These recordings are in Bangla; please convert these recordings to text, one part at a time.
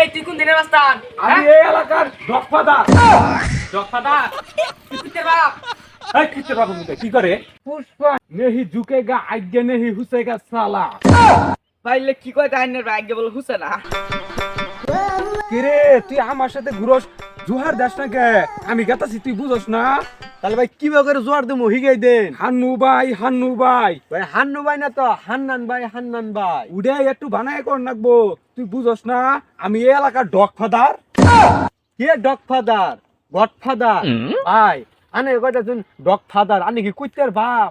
এই তুই কোন দিনের বাস্তান আমি এই এলাকার তুই কুত্তের বাপ। এই মুখে কি করে? পুষ্পা। নেহি ঝুঁকেগা আজ্ঞে নেহি হুসেগা সালা। পাইলে কি কয় তাইনের ভাগ্য বলে হুসে না কিরে তুই আমার সাথে ঘুরস? জুহার দাস না কে আমি গেতাছি তুই বুঝস না? তাহলে ভাই কি করে জোয়ার দেবো হিগাই দেন। হান্নু ভাই হান্নু ভাই। ভাই হান্নু ভাই না তো হান্নান ভাই হান্নান ভাই। উড়ে একটু বানায় কর নাকবো। তুই বুঝস না আমি এই এলাকার ডগ ফাদার কে ডগ ফাদার গড ফাদার ভাই আনে কয়টা শুন ডগ ফাদার আনে কি কুইতের বাপ?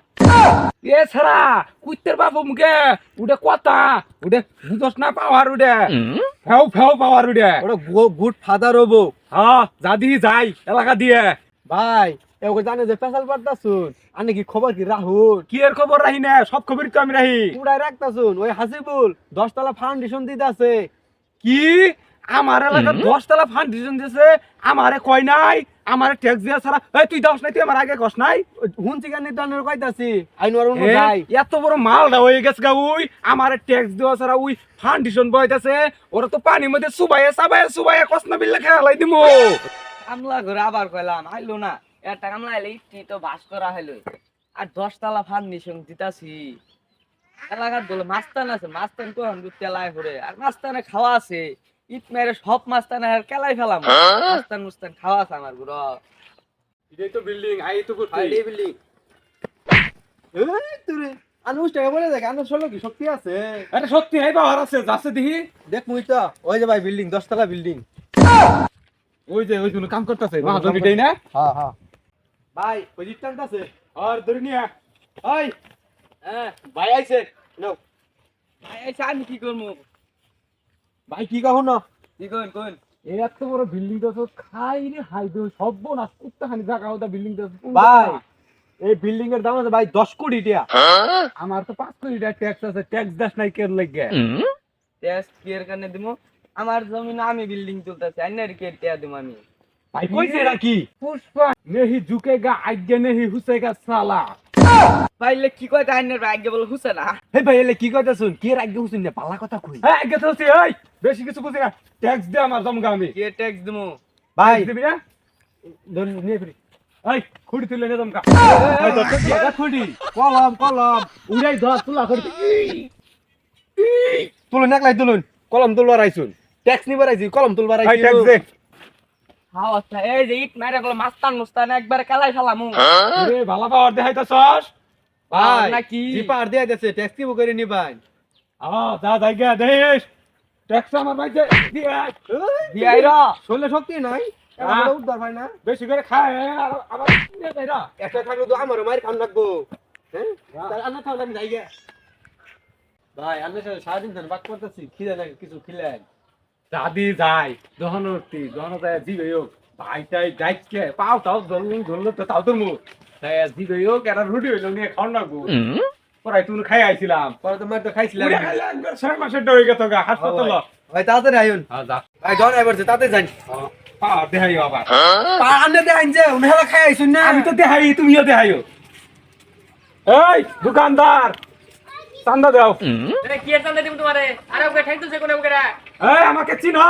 এ ছাড়া কুত্তের বাপ মুখে উড়ে কথা উড়ে বুঝস না পাওয়ার উড়ে। ফেও ফেও পাওয়ার উড়ে। ওটা গুড ফাদার হব। হ্যাঁ যাদি যাই এলাকা দিয়ে। ভাই এবার জানে যে পেশাল পাড্ডা আনে কি খবর কি রাহুল? কি এর খবর রাহি না? সব খবর তো আমি রাহি। উড়াই রাখতা ওই হাসিবুল দশতলা ফাউন্ডেশন দিতে আছে কি? আমার এলাকার দশতলা ফান্ডিশন দিয়েছে আমারে কয় নাই? আমারে ট্যাক্স দিয়া ছাড়া এই তুই দাস নাই তুই আমার আগে কস নাই? হুনছি কেন নিতানের কইতাছি আইন আর এ, যাই। এত বড় মালটা হয়ে গেছে গা ওই আমারে ট্যাক্স দেওয়া ছাড়া ওই ফান্ডিশন বইতাছে। ওরা তো পানির মধ্যে সুবাইয়ে সাবাইয়ে সুবাইয়ে কসনা বিল্লা খেলাই দিমু। কামলা করে আবার কইলাম আইলো না। কামলা আইলে ইটি তো বাস করা হইল। আর দশতলা ফার্নিশন দিতাছি। এলাকার বলে মাস্তান আছে মাস্তান তেলায় ঘুরে। আর মাস্তানে খাওয়া আছে। ইট মেরে সব মাস্তানে আর কেলাই ফেলাম। মাস্তান মুস্তান খাওয়া আছে আমার এটাই তো বিল্ডিং আই তো বিল্ডিং এই তুই আনুষ টাকা বলে দেখ আনুষ হলো কি? শক্তি আছে। আরে বাবার আছে যাচ্ছে দেখি। দেখ মুই তো ওই যে ভাই বিল্ডিং দশতলা বিল্ডিং ওই যে ওই জন্য কাম করতেছে মহাজন না? হ্যাঁ হ্যাঁ। ভাই ওই জিটটান আছে আর ধরে নিয়ে ওই হ্যাঁ ভাই আইছে। নাও ভাই আইসা আমি কি করব? ভাই কি কहो না কি কইন কইন? এই এত বড় বিল্ডিং তো খাই রে হাই দো সব না কুত্তাখানি জায়গা ওটা বিল্ডিং তো। ভাই এই বিল্ডিং এর দাম আছে ভাই 10 কোটি টাকা। আমার তো পাঁচ কোটি টাকা ট্যাক্স আছে ট্যাক্স দাস নাই কেন লাগে। টেস্ট কেয়ার কানে দিমু? আমার জমিন আমি বিল্ডিং তুলতেছি আইনার কে টিয়া দিমু আমি। ভাই কইছে এটা কি? পুষ্পা। নেহি ঝুঁকেগা আজ্ঞে নেহি হুসেগা সালা। পাইলে কি কয় তাইনের ভাগ্য বলে হুসে না? হে ভাই কি কইতা শুন কি রাগ হুসিন না পালা কথা কই? হ্যাঁ আজ্ঞে তো এই! বেশি কিছু বুঝি না। ট্যাক্স দে আমার জমগা আমি। কে ট্যাক্স দিমু? ভাই! দিবি না? ধর নিয়ে ফিরি। এই খুঁড়ি তুলে নে জমগা। ভাই টাকা খুঁটি কলম কলম। উড়াই ধর তুলা করে তুলুন একলাই তুলুন। কলম তুলবার আইছুন। ট্যাক্স নিবার আইছি কলম তুলবার আইছি। ট্যাক্স দে। এই যে ইট মেরে গেল মাস্তান মুস্তান একবার কেলাই ফেলামু। রে ভালো পাওয়ার দেখাইতাছস? ভাই নাকি? জিপার দিয়ে দেছে ট্যাক্স কি করে নিবাই আ যা যাই গা দেশ। ট্যাক্স আমার ভাইছে দিয়ে দিয়াই র। শরীরে শক্তি নাই। এটা উদ্ধার না। বেশি করে খায় আর আবার দিয়ে দেয় না একটা থাকলে তো আমারও মার খান লাগবো। হ্যাঁ? তাহলে আন্না তাহলে আমি যাই ভাই আন্না সারাদিন ধরে বাক করতেছি খিদে লাগে কিছু খিলেন দাদি যাই দহনতি দহন যায় জিবে হোক ভাইটাই যাইকে পাও তাও ধরলুম ধরলো তো তাও তোর মুখ। তাই জিবে হোক একটা রুটি হইল নিয়ে খাওয়ান লাগবো পরাই তুমি খাই আইছিলাম পরে তো মার তো খাইছিলাম ছয় মাসের ডয়ে গেত গা হাসপাতাল ভাই তাড়াতাড়ি আইন হ্যাঁ যা। ভাই জন এবার তাতে যান পা দেহাই আবার পা আন্না দে আইন যে মেলা খাই আইছুন না? আমি তো দেহাই তুমিও দেহাইও এই দোকানদার চান্দা দাও। কি চান্দা দিব তোমারে? আরে ওকে ঠেক দিছে কোনে ওকে এ আমাকে চিনো।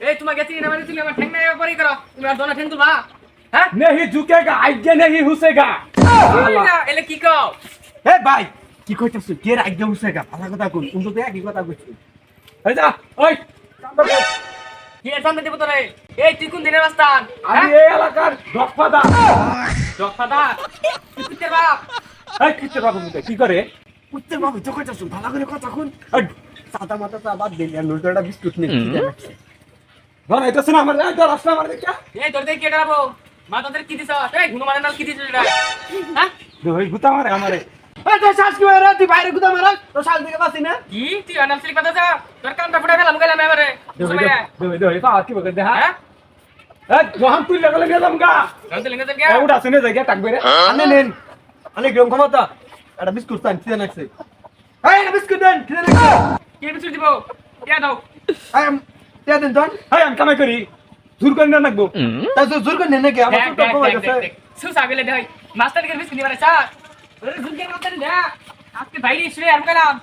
এই তোমাকে চিনি না মানে তুমি আমার ঠেক না পরে করো। তুমি আর দোনা ঠেক দিবা হ্যাঁ? নেহি ঝুকেগা আইগে নেহি হুসেগা। এলে কি কও? এ ভাই কি কইতাছ? কে আইগে হুসেগা? ভালো কথা কই তুমি তো একই কথা কইছিস এই যা ওই চান্দা দাও। কি চান্দা দিব তোরে? এই তুই কোন দিনের রাস্তান আমি হ্যাঁ? এই এলাকার ডকফাদা ডকফাদা তুই কুত্তে বাপ। এই কি কুত্তে বাপ কি করে? উত্তর বাবু তো কইতাছ ভালো করে কথা এই, সাদা মাথা চা বাদ দিলি আর নুলটা বিস্কুট নে ধর এটা শোনা আমার এই ধর আসলে আমার দেখা এই তোর কে ডাবো মা তোদের কি দিছ? এই ঘুনো মানে নাল কি দিছ এটা হ্যাঁ? ওই গুতা মারে আমারে। এই তো শ্বাস কি মারা তুই বাইরে গুদা মারা তো শাল দিকে বাসি না? কি? তুই আনাম সিলিক কথা যা। তোর কানটা ফুটা ফেলাম গেলাম এবারে। দেই দেই দেই পা কি বকে দেখা। হ্যাঁ? জহান তুই লাগলে গেলাম গা। লিঙ্গ তোর এই উড়া শুনে জায়গা টাকবে রে আনে নেন আনে গ্রাম ক্ষমতা। একটা বিস্কুট চান খিদে লাগছে। এই একটা বিস্কুট দেন খিদে লাগছে। কি বিছু দিব? কে দাও। আই এম তে দেন দন। এই আমি কামাই করি। জোর করে না নাকবো তা জোর করে নেন নাকি? আমার তো কমে গেছে। সুসা গেলে দেখ মাস্টার কে বিছু দিবারে চা ওরে ঝুলকে মাস্টার দে আজকে বাইরে শুয়ে আর গেলাম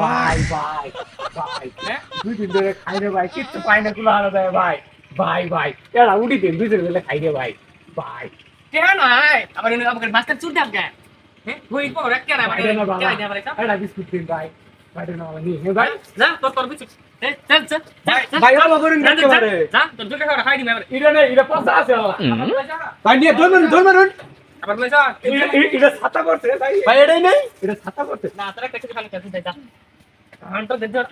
ভাই ভাই ভাই। হ্যাঁ দুই দিন ধরে খাই রে ভাই কিচ্ছু পাই না কুলা হারা যায় ভাই। ভাই ভাই এরা উঠি দিন দুই দিন ধরে খাই রে ভাই। ভাই। কেন নাই আবার আমাকে মাস্টার চুর দাম কে হ্যাঁ হই কে না রে না বাবা। কে না ভাই এটা বিস্কুট দিন ভাই। ভাই না বাবা নিয়ে নে ভাই। যা তোর তোর বিচু এই চল চল ভাই বাবা করেন যা যা তোর দুটো খাওয়া খাই দিমে এবারে। এটা নেই এটা পচা আছে বাবা। ভাই নিয়ে ধর মারুন ধর মারুন। আবার লইছা এটা- এটা- ছাতা করছে ভাই। ভাই এটাই নাই। এটা ছাতা করছে। না তোর একটা খালি খেতে যা। আন্টো দে যা।